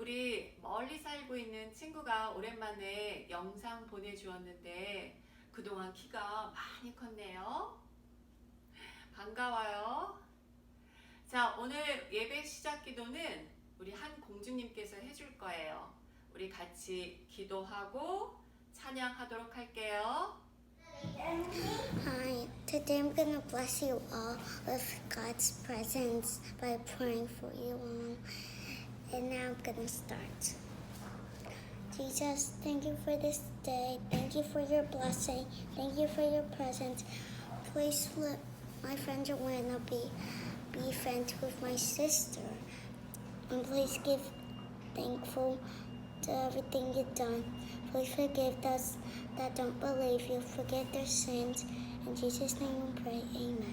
우리 멀리 살고 있는 친구가 오랜만에 영상 보내주었는데 그동안 키가 많이 컸네요. 반가워요. 자, 오늘 예배 시작 기도는 우리 한 공주님께서 해줄 거예요. 우리 같이 기도하고 찬양하도록 할게요. Hi, today I'm going bless you all with God's presence by praying for you all. And now I'm to start. Jesus, thank you for this day. Thank you for your blessing. Thank you for your presence. Please let my friend Joanna be, be friends with my sister. And please give thankful to everything you've done. Please forgive those that don't believe you. Forget their sins. In Jesus' name we pray. Amen.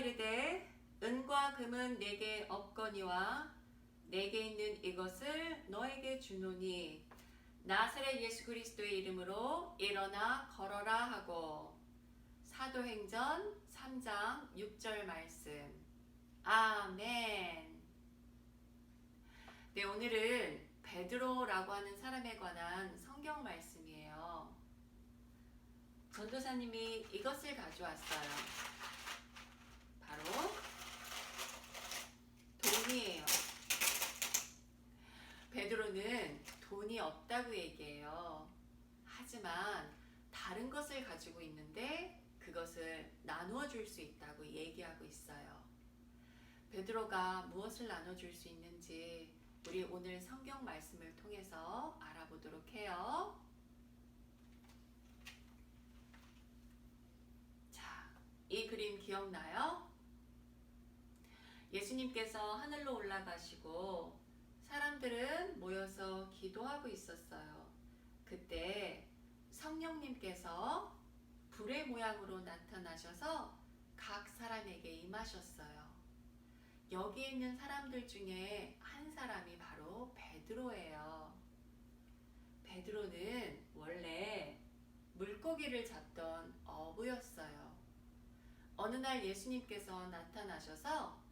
이르되 은과 금은 내게 없거니와 내게 있는 이것을 너에게 주노니 나사렛 예수 그리스도의 이름으로 일어나 걸어라 하고 사도행전 3장 6절 말씀. 아멘. 네 오늘은 베드로라고 하는 사람에 관한 성경 말씀이에요. 전도사님이 이것을 가져왔어요 바로 돈이에요. 베드로는 돈이 없다고 얘기해요. 하지만 다른 것을 가지고 있는데 그것을 나누어 줄 수 있다고 얘기하고 있어요. 베드로가 무엇을 나눠 줄 수 있는지 우리 오늘 성경 말씀을 통해서 알아보도록 해요. 자, 이 그림 기억나요? 예수님께서 하늘로 올라가시고 사람들은 모여서 기도하고 있었어요. 그때 성령님께서 불의 모양으로 나타나셔서 각 사람에게 임하셨어요. 여기 있는 사람들 중에 한 사람이 바로 베드로예요. 베드로는 원래 물고기를 잡던 어부였어요. 어느 날 예수님께서 나타나셔서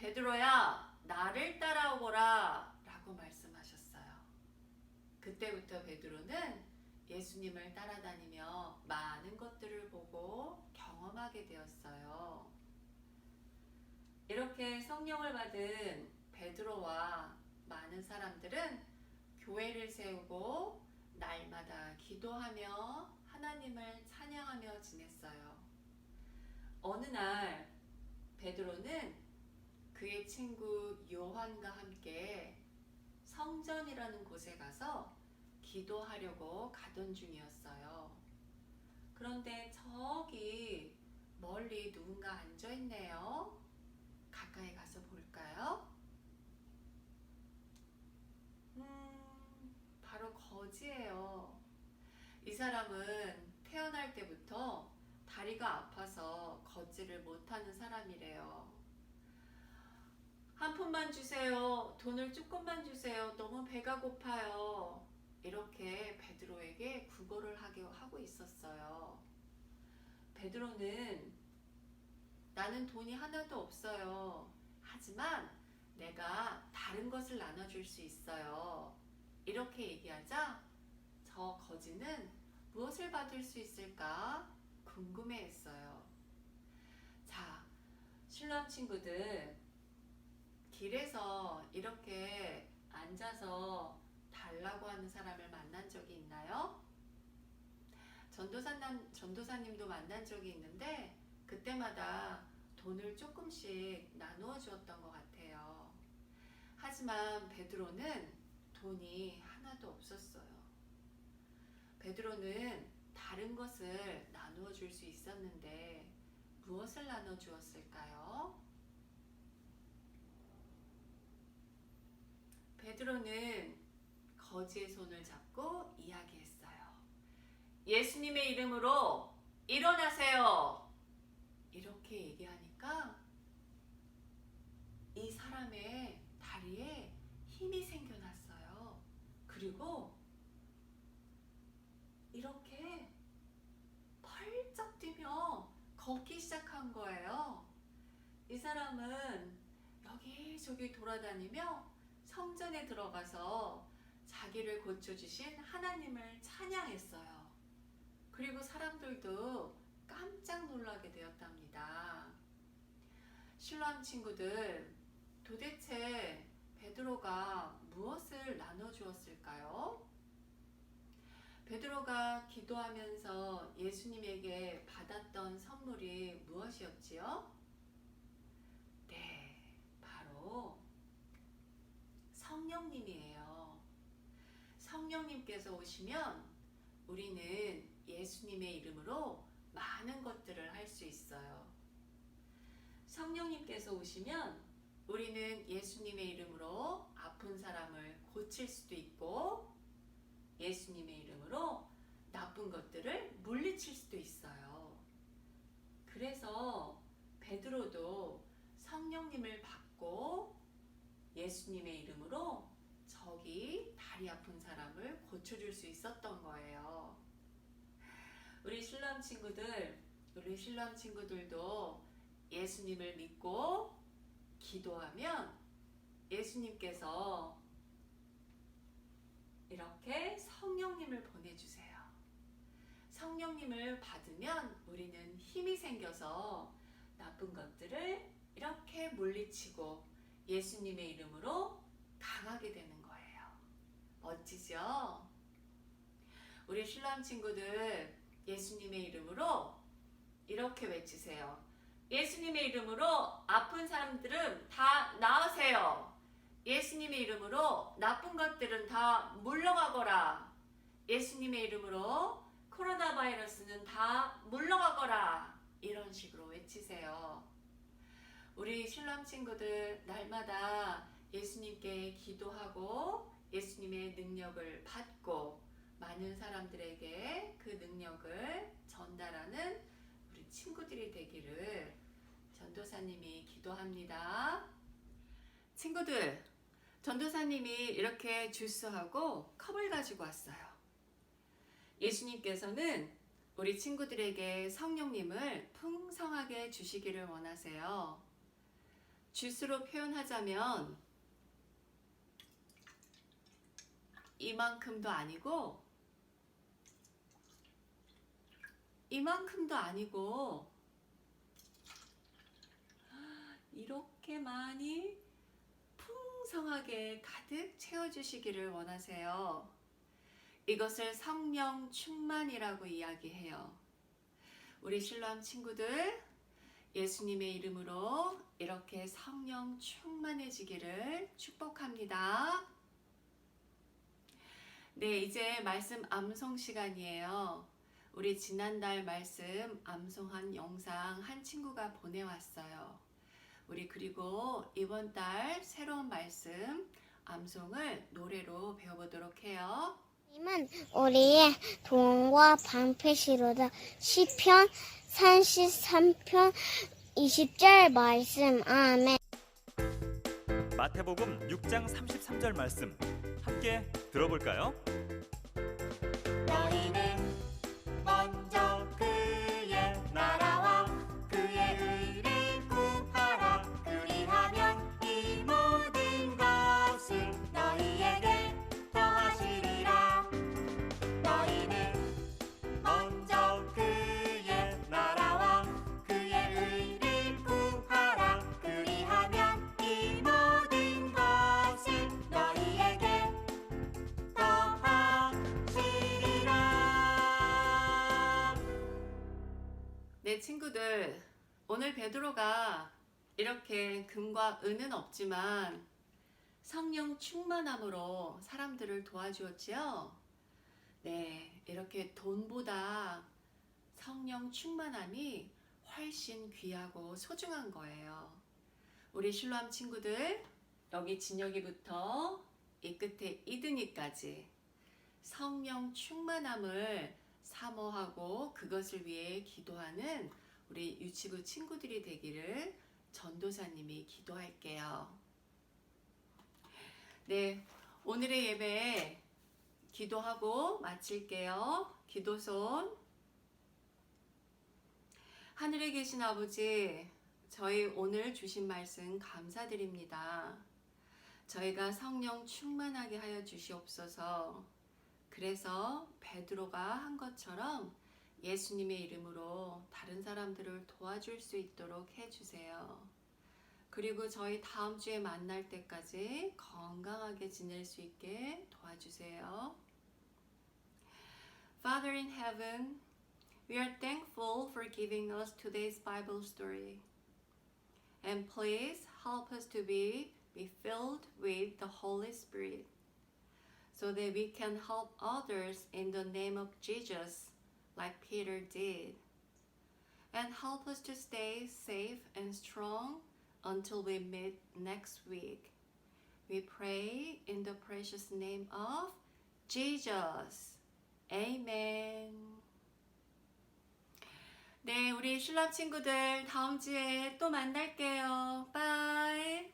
베드로야, 나를 따라오거라 라고 말씀하셨어요. 그때부터 베드로는 예수님을 따라다니며 많은 것들을 보고 경험하게 되었어요. 이렇게 성령을 받은 베드로와 많은 사람들은 교회를 세우고 날마다 기도하며 하나님을 찬양하며 지냈어요. 어느 날 베드로는 그의 친구 요한과 함께 성전이라는 곳에 가서 기도하려고 가던 중이었어요. 그런데 저기 멀리 누군가 앉아 있네요. 가까이 가서 볼까요? 음, 바로 거지예요. 이 사람은 태어날 때부터 다리가 아파서 걷지를 못하는 사람이래요. 한 푼만 주세요. 돈을 조금만 주세요. 너무 배가 고파요. 이렇게 베드로에게 구걸을 하게 하고 있었어요. 베드로는 나는 돈이 하나도 없어요. 하지만 내가 다른 것을 나눠줄 수 있어요. 이렇게 얘기하자 저 거지는 무엇을 받을 수 있을까 궁금해 했어요. 자, 신랑 친구들, 길에서 이렇게 앉아서 달라고 하는 사람을 만난 적이 있나요? 전도사님, 전도사님도 만난 적이 있는데, 그때마다 돈을 조금씩 나누어 주었던 것 같아요. 하지만 베드로는 돈이 하나도 없었어요. 베드로는 다른 것을 나누어 줄 수 있었는데 무엇을 나눠 주었을까요? 베드로는 거지의 손을 잡고 이야기했어요. 예수님의 이름으로 일어나세요. 이렇게 얘기하니까 이 사람의 다리에 힘이 생겨났어요. 그리고 이렇게 펄쩍 뛰며 걷기 시작한 거예요. 이 사람은 여기저기 돌아다니며 성전에 들어가서 자기를 고쳐주신 하나님을 찬양했어요. 그리고 사람들도 깜짝 놀라게 되었답니다. 신랑 친구들, 도대체 베드로가 무엇을 나눠주었을까요? 베드로가 기도하면서 예수님에게 받았던 선물이 무엇이었지요? 네, 바로 성령님이에요. 성령님께서 오시면 우리는 예수님의 이름으로 많은 것들을 할 수 있어요. 성령님께서 오시면 우리는 예수님의 이름으로 아픈 사람을 고칠 수도 있고 예수님의 이름으로 나쁜 것들을 물리칠 수도 있어요. 그래서 베드로도 성령님을 받고 예수님의 이름으로 저기 다리 아픈 사람을 고쳐줄 수 있었던 거예요. 우리 신랑 친구들, 우리 신랑 친구들도 예수님을 믿고 기도하면 예수님께서 이렇게 성령님을 보내주세요. 성령님을 받으면 우리는 힘이 생겨서 나쁜 것들을 이렇게 물리치고 예수님의 이름으로 강하게 되는 거예요. 멋지죠? 우리 신랑 친구들 예수님의 이름으로 이렇게 외치세요. 예수님의 이름으로 아픈 사람들은 다 나으세요. 예수님의 이름으로 나쁜 것들은 다 물러가거라. 예수님의 이름으로 코로나 바이러스는 다 물러가거라. 이런 식으로 외치세요. 우리 신랑 친구들 날마다 예수님께 기도하고 예수님의 능력을 받고 많은 사람들에게 그 능력을 전달하는 우리 친구들이 되기를 전도사님이 기도합니다. 친구들, 전도사님이 이렇게 주스하고 컵을 가지고 왔어요. 예수님께서는 우리 친구들에게 성령님을 풍성하게 주시기를 원하세요. 주스로 표현하자면 이만큼도 아니고 이만큼도 아니고 이렇게 많이 풍성하게 가득 채워주시기를 원하세요. 이것을 성령 충만이라고 이야기해요. 우리 신랑 친구들, 예수님의 이름으로 이렇게 성령 충만해지기를 축복합니다. 네, 이제 말씀 암송 시간이에요. 우리 지난달 말씀 암송한 영상 한 친구가 보내왔어요. 우리 그리고 이번 달 새로운 말씀 암송을 노래로 배워보도록 해요. 님은 우리의 도움과 방패시로다. 시편 33편 20절 말씀. 아멘. 마태복음 6장 33절 말씀 함께 들어볼까요? 네, 친구들. 오늘 베드로가 이렇게 금과 은은 없지만 성령 충만함으로 사람들을 도와주었지요. 네, 이렇게 돈보다 성령 충만함이 훨씬 귀하고 소중한 거예요. 우리 실로암 친구들, 여기 진혁이부터 이 끝에 이든이까지 성령 충만함을 사모하고 그것을 위해 기도하는 우리 유치부 친구들이 되기를 전도사님이 기도할게요. 네, 오늘의 예배 기도하고 마칠게요. 기도손. 하늘에 계신 아버지, 저희 오늘 주신 말씀 감사드립니다. 저희가 성령 충만하게 하여 주시옵소서. 그래서 베드로가 한 것처럼 예수님의 이름으로 다른 사람들을 도와줄 수 있도록 해주세요. 그리고 저희 다음 주에 만날 때까지 건강하게 지낼 수 있게 도와주세요. Father in heaven, we are thankful for giving us today's Bible story. And please help us to be, be filled with the Holy Spirit so that we can help others in the name of Jesus, like Peter did. And help us to stay safe and strong until we meet next week. We pray in the precious name of Jesus. Amen. 네, 우리 신랑 친구들 다음 주에 또 만날게요. 바이.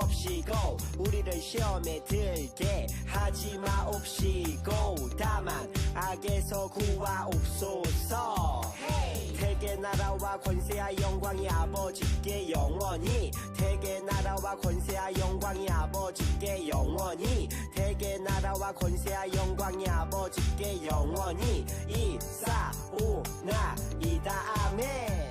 없이 고 우리를 시험에 들게 하지 마옵시고 다만 악에서 구하옵소서. hey! 대개 나라와 권세와 영광이 아버지께 영원히 대개 나라와 권세와 영광이 아버지께 영원히 대개 나라와 권세와 영광이 아버지께 영원히. 이사오나이다. 아멘.